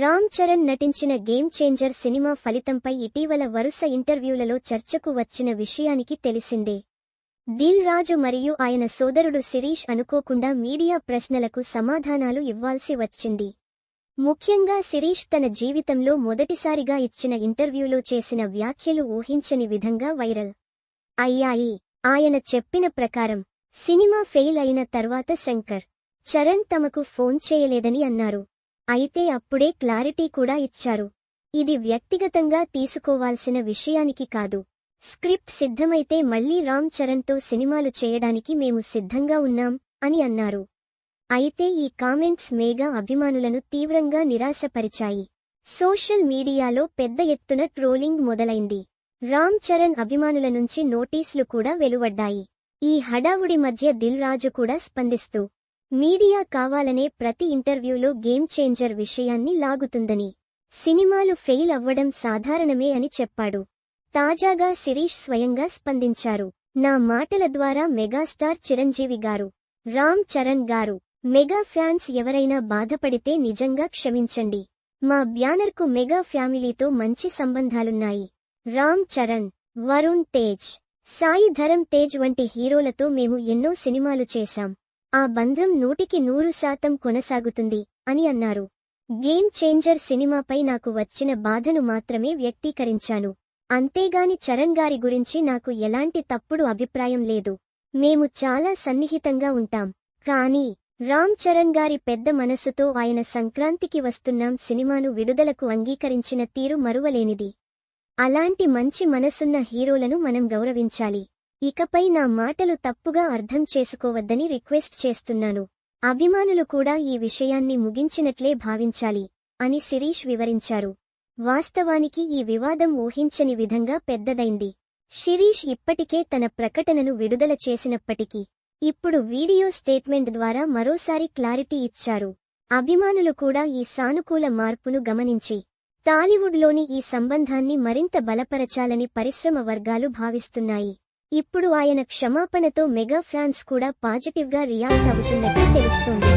రామ్ చరణ్ నటించిన game changer cinema ఫలితంపై ఇటీవల వరుస ఇంటర్వ్యూలలో చర్చకు వచ్చిన విషయానికి తెలిసిందే. దిల్ రాజు మరియు ఆయన సోదరుడు శిరీష్ అనుకోకుండా మీడియా ప్రశ్నలకు సమాధానాలు ఇవ్వాల్సి వచ్చింది. ముఖ్యంగా శిరీష్ తన జీవితంలో మొదటిసారిగా ఇచ్చిన ఇంటర్వ్యూలో చేసిన వ్యాఖ్యలు ఊహించని విధంగా వైరల్. అయ్యాయి. ఆయన చెప్పిన ప్రకారం సినిమా ఫెయిల్ అయిన తర్వాత శంకర్ చరణ్ తమకు ఫోన్ చేయలేదని అన్నారు. అయితే అప్పుడే క్లారిటీ కూడా ఇచ్చారు. ఇది వ్యక్తిగతంగా తీసుకోవాల్సిన విషయానికి కాదు. స్క్రిప్ట్ సిద్ధమైతే మళ్ళీ రామ్ చరణ్తో సినిమాలు చేయడానికి మేము సిద్ధంగా ఉన్నాం అని అన్నారు. అయితే ఈ కామెంట్స్ మేఘా అభిమానులను తీవ్రంగా నిరాశపరిచాయి. సోషల్ మీడియాలో పెద్ద ఎత్తున ట్రోలింగ్ మొదలైంది. రామ్ చరణ్ అభిమానుల నుంచి నోటీసులు కూడా వెలువడ్డాయి. ఈ హడావుడి మధ్య దిల్ రాజు కూడా స్పందిస్తూ మీడియా కావాలనే ప్రతి ఇంటర్వ్యూలో గేమ్ చేంజర్ విషయాన్ని లాగుతుందని. సినిమాలు ఫెయిల్ అవ్వడం సాధారణమే అని చెప్పాడు. తాజాగా శిరీష్ స్వయంగా స్పందించారు. నా మాటల ద్వారా మెగాస్టార్ చిరంజీవి గారు రామ్ చరణ్ గారు మెగా ఫ్యాన్స్ ఎవరైనా బాధపడితే నిజంగా క్షమించండి. మా బ్యానర్కు మెగా ఫ్యామిలీతో మంచి సంబంధాలున్నాయి. రామ్ చరణ్ వరుణ్ తేజ్ సాయి ధరం తేజ్ వంటి హీరోలతో మేము ఎన్నో సినిమాలు చేశాం. ఆ బంధం నూటికి నూరు శాతం కొనసాగుతుంది అని అన్నారు. గేమ్ చేంజర్ సినిమాపై నాకు వచ్చిన బాధను మాత్రమే వ్యక్తీకరించాను. అంతేగాని చరణ్ గారి గురించి నాకు ఎలాంటి తప్పుడు అభిప్రాయం లేదు. మేము చాలా సన్నిహితంగా ఉంటాం. కానీ రామ్ చరణ్ గారి పెద్ద మనసుతో ఆయన సంక్రాంతికి వస్తున్నాం సినిమాను విడుదలకు అంగీకరించిన తీరు మరువలేనిది. అలాంటి మంచి మనసున్న హీరోలను మనం గౌరవించాలి. ఇకపై నా మాటలు తప్పుగా అర్థం చేసుకోవద్దని రిక్వెస్ట్ చేస్తున్నాను. అభిమానులు కూడా ఈ విషయాన్ని ముగించినట్లే భావించాలి అని శిరీష్ వివరించారు. వాస్తవానికి ఈ వివాదం ఊహించని విధంగా పెద్దదైంది. శిరీష్ ఇప్పటికే తన ప్రకటనను విడుదల చేసినప్పటికీ ఇప్పుడు వీడియో స్టేట్మెంట్ ద్వారా మరోసారి క్లారిటీ ఇచ్చారు. అభిమానులు కూడా ఈ సానుకూల మార్పును గమనించి టాలీవుడ్లోని ఈ సంబంధాన్ని మరింత బలపరచాలని పరిశ్రమ వర్గాలు భావిస్తున్నాయి. ఇప్పుడు ఆయన క్షమాపణతో మెగా ఫ్యాన్స్ కూడా పాజిటివ్గా రియాక్ట్ అవుతున్నట్టు తెలుస్తోంది.